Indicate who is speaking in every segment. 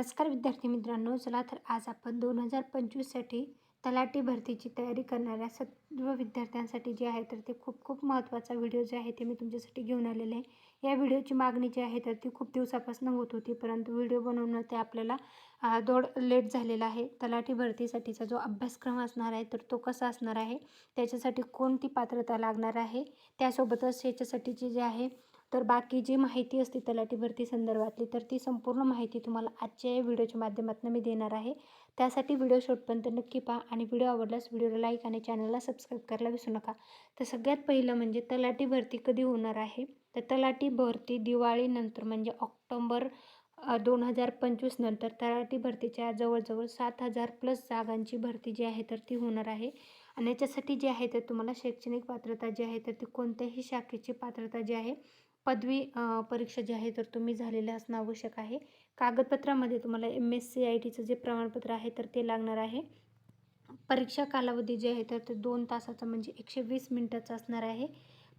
Speaker 1: नमस्कार विद्यार्थी मित्रांनो चला तर आज आपण दोन हजार पंचवीससाठी तलाठी भरतीची तयारी करणाऱ्या सर्व विद्यार्थ्यांसाठी जे आहे तर ते खूप खूप महत्त्वाचा व्हिडिओ जे आहे ते मी तुमच्यासाठी घेऊन आलेले आहे. या व्हिडिओची मागणी जी आहे तर ती खूप दिवसापासून होत होती परंतु व्हिडिओ बनवणं ते आपल्याला दोड लेट झालेला आहे. तलाठी भरतीसाठीचा जो अभ्यासक्रम असणार आहे तर तो कसा असणार आहे त्याच्यासाठी कोणती पात्रता लागणार आहे त्यासोबतच याच्यासाठीची जे आहे तर बाकी जी माहिती असते तलाठी भरती संदर्भातली तर ती संपूर्ण माहिती तुम्हाला आजच्या या व्हिडिओच्या माध्यमातून मी देणार आहे. त्यासाठी व्हिडिओ शेवटपर्यंत नक्की पहा आणि व्हिडिओ आवडल्यास व्हिडिओला लाईक आणि चॅनलला सबस्क्राईब करायला विसरू नका. तर सगळ्यात पहिलं म्हणजे तलाठी भरती कधी होणार आहे? तर तलाठी भरती दिवाळीनंतर म्हणजे ऑक्टोंबर दोन हजार पंचवीस नंतर तलाठी भरतीच्या जवळजवळ सात हजार प्लस जागांची भरती जी आहे तर ती होणार आहे. आणि याच्यासाठी जी आहे तर तुम्हाला शैक्षणिक पात्रता जी आहे तर ती कोणत्याही शाखेची पात्रता जी आहे पदवी परीक्षा जी आहे तर तुम्ही झालेलं असणं आवश्यक आहे. कागदपत्रामध्ये तुम्हाला एम एस सी आय टीचं जे प्रमाणपत्र आहे तर ते लागणार आहे. परीक्षा कालावधी जे आहे तर ते दोन तासाचा म्हणजे एकशे वीस मिनटाचा असणार आहे.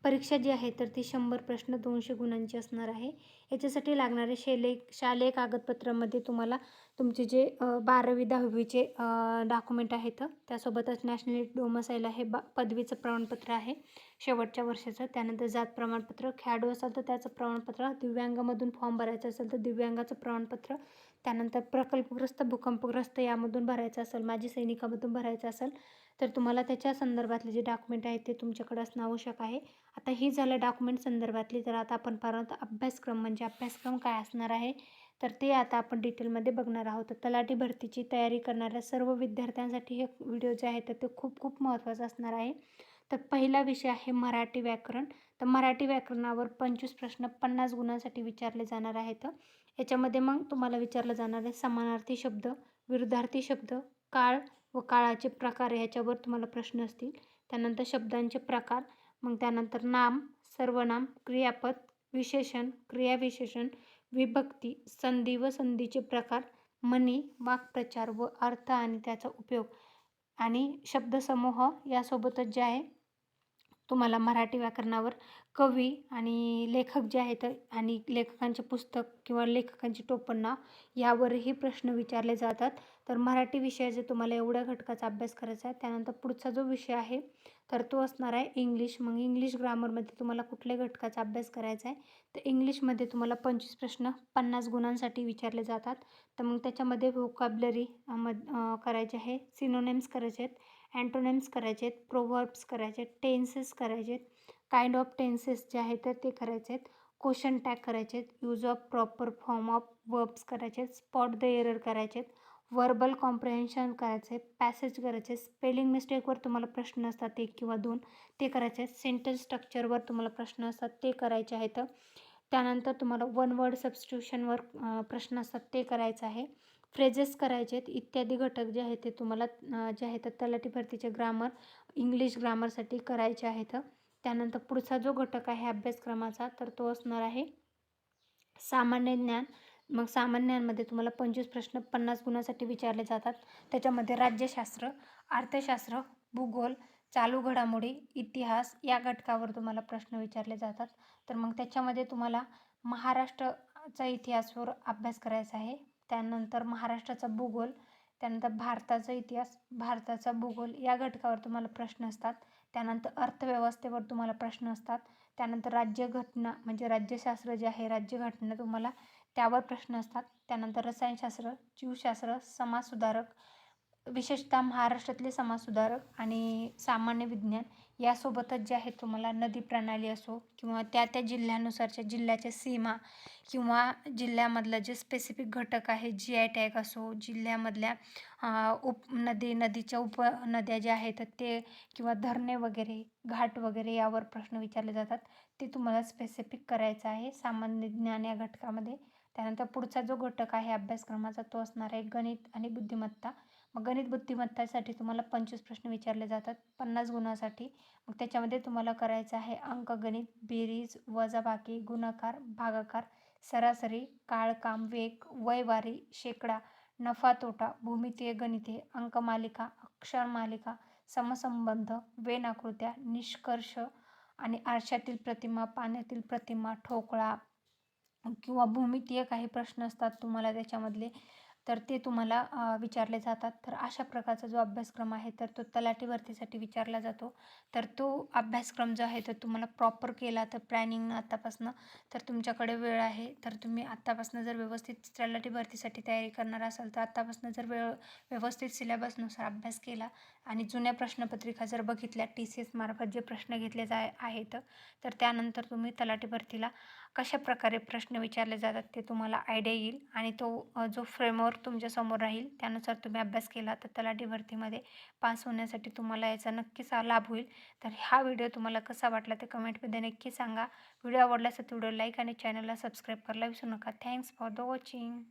Speaker 1: परीक्षा जी आहे तर ती शंभर प्रश्न दोनशे गुणांची असणार आहे. याच्यासाठी लागणारे शेले शालेय कागदपत्रामध्ये तुम्हाला तुमचे जे बारावी दहावीचे डॉक्युमेंट आहेत त्यासोबतच नॅशनल डोमसाईल आहे बा पदवीचं प्रमाणपत्र आहे शेवटच्या वर्षाचं. त्यानंतर जात प्रमाणपत्र खेळाडू असेल तर त्याचं प्रमाणपत्र दिव्यांगामधून फॉर्म भरायचं असेल तर दिव्यांगाचं प्रमाणपत्र त्यानंतर प्रकल्पग्रस्त भूकंपग्रस्त यामधून भरायचं असेल माजी सैनिकामधून भरायचं असेल तर तुम्हाला त्याच्या संदर्भातले जे डॉक्युमेंट आहेत ते तुमच्याकडे असणं आवश्यक आहे. आता हे झालं डॉक्युमेंट संदर्भातली तर आता आपण परत अभ्यासक्रम म्हणजे अभ्यासक्रम काय असणार आहे. तर ते आता आपण डिटेलमध्ये बघणार आहोत. तर तलाठी भरतीची तयारी करणाऱ्या सर्व विद्यार्थ्यांसाठी हे व्हिडिओ जे आहे तर ते खूप खूप महत्त्वाचं असणार आहे. तर पहिला विषय आहे मराठी व्याकरण. तर मराठी व्याकरणावर पंचवीस प्रश्न पन्नास गुणांसाठी विचारले जाणार आहेत. याच्यामध्ये मग तुम्हाला विचारलं जाणार आहे समानार्थी शब्द विरुद्धार्थी शब्द काळ व काळाचे प्रकार ह्याच्यावर तुम्हाला प्रश्न असतील. त्यानंतर शब्दांचे प्रकार मग त्यानंतर नाम सर्वनाम क्रियापद विशेषण क्रियाविशेषण विभक्ती संधी व संधीचे प्रकार मनी वाक्प्रचार व अर्थ आणि त्याचा उपयोग. आणि शब्दसमूह यासोबतच जे आहे तुम्हाला मराठी व्याकरणावर कवी आणि लेखक जे आहेत आणि लेखकांचे पुस्तक किंवा लेखकांची टोपणना यावरही प्रश्न विचारले जातात. तर मराठी विषयाचे तुम्हाला एवढ्या घटकाचा अभ्यास करायचा आहे त्यानंतर पुढचा जो विषय आहे तर तो असणार आहे इंग्लिश. मग इंग्लिश ग्रामरमध्ये तुम्हाला कुठल्या घटकाचा अभ्यास करायचा आहे तर इंग्लिशमध्ये तुम्हाला पंचवीस प्रश्न पन्नास गुणांसाठी विचारले जातात. तर मग त्याच्यामध्ये व्होकॅबलरी मध करायचे आहे सिनोनेम्स करायचे आहेत. अँटोनेम्स करायचे आहेत प्रोवर्ब्स करायचे आहेत टेन्सेस करायचे आहेत काइंड ऑफ टेन्सेस जे आहेत तर ते करायचे आहेत क्वेश्चन टॅग करायचे आहेत use of proper form of verbs करायचे आहेत स्पॉट द एरर करायचे आहेत वर्बल कॉम्प्रेन्शन करायचे पॅसेज करायचे स्पेलिंग मिस्टेकवर तुम्हाला प्रश्न असतात एक किंवा दोन ते करायचे आहेत सेंटेन्स स्ट्रक्चरवर तुम्हाला प्रश्न असतात ते करायचे आहेत त्यानंतर तुम्हाला वन वर्ड सबस्टिट्यूशनवर प्रश्न असतात ते करायचं आहे. फ्रेजेस करायचे आहेत. इत्यादी घटक जे आहेत ते तुम्हाला जे आहेत तलाठी भरतीचे ग्रामर इंग्लिश ग्रामरसाठी करायचे आहेत. त्यानंतर पुढचा जो घटक आहे अभ्यासक्रमाचा तर तो असणार आहे सामान्य ज्ञान. मग सामान्यांमध्ये तुम्हाला पंचवीस प्रश्न पन्नास गुणासाठी विचारले जातात. त्याच्यामध्ये राज्यशास्त्र अर्थशास्त्र भूगोल चालू घडामोडी इतिहास या घटकावर तुम्हाला प्रश्न विचारले जातात. तर मग त्याच्यामध्ये तुम्हाला महाराष्ट्राचा इतिहासवर अभ्यास करायचा आहे. त्यानंतर महाराष्ट्राचा भूगोल त्यानंतर भारताचा इतिहास भारताचा भूगोल या घटकावर तुम्हाला प्रश्न असतात. त्यानंतर अर्थव्यवस्थेवर तुम्हाला प्रश्न असतात. त्यानंतर राज्यघटना म्हणजे राज्यशास्त्र जे आहे राज्यघटना तुम्हाला त्यावर प्रश्न असतात. त्यानंतर रसायनशास्त्र जीवशास्त्र समाजसुधारक विशेषतः महाराष्ट्रातले समाजसुधारक आणि सामान्य विज्ञान यासोबतच जे आहे तुम्हाला नदी प्रणाली असो किंवा त्या त्या जिल्ह्यानुसारच्या जिल्ह्याच्या सीमा किंवा जिल्ह्यामधलं जे स्पेसिफिक घटक आहे जी आय टॅग असो जिल्ह्यामधल्या उप नदी नदीच्या उपनद्या ज्या आहेत ते किंवा धरणे वगैरे घाट वगैरे यावर प्रश्न विचारले जातात. ते तुम्हाला स्पेसिफिक करायचं आहे सामान्य ज्ञान या घटकामध्ये. त्यानंतर पुढचा जो घटक आहे अभ्यासक्रमाचा तो असणार आहे गणित आणि बुद्धिमत्ता. मग गणित बुद्धिमत्तासाठी तुम्हाला पंचवीस प्रश्न विचारले जातात पन्नास गुणासाठी. मग त्याच्यामध्ये तुम्हाला करायचं आहे अंक गणित बेरीज वजाबाकी गुणाकार भागाकार सरासरी काळकाम वेग वयवारी शेकडा नफा तोटा भूमितीय गणिते अंकमालिका अक्षरमालिका समसंबंध वेनाकृत्या निष्कर्ष आणि आरशातील प्रतिमा पाण्यातील प्रतिमा ठोकळा किंवा भूमितीय काही प्रश्न असतात तुम्हाला त्याच्यामधले. तर ते तुम्हाला विचारले जातात. तर अशा प्रकारचा जो अभ्यासक्रम आहे तर तो तलाठी भरतीसाठी विचारला जातो. तर तो अभ्यासक्रम जो आहे तर तुम्हाला प्रॉपर केला तर प्लॅनिंग आत्तापासनं तर तुमच्याकडे वेळ आहे. तर तुम्ही आत्तापासनं जर व्यवस्थित तलाठी भरतीसाठी तयारी करणार असाल तर आत्तापासनं जर वेळ व्यवस्थित सिलेबसनुसार अभ्यास केला आणि जुन्या प्रश्नपत्रिका जर बघितल्या टी सी एसमार्फत जे प्रश्न घेतले जा आहेत तर त्यानंतर तुम्ही तलाठी भरतीला कशा प्रकारे प्रश्न विचारले जातात ते तुम्हाला आयडिया येईल. आणि तो जो फ्रेमवर्क तुमच्यासमोर राहील. त्यानुसार तुम्ही अभ्यास केला तर तलाठी भरतीमध्ये पास होण्यासाठी तुम्हाला याचा नक्कीच लाभ होईल. तर हा व्हिडिओ तुम्हाला कसा वाटला ते कमेंटमध्ये नक्की सांगा. व्हिडिओ आवडला तर व्हिडिओ लाईक आणि चॅनलला सबस्क्राईब करायला विसरू नका. Thanks for the watching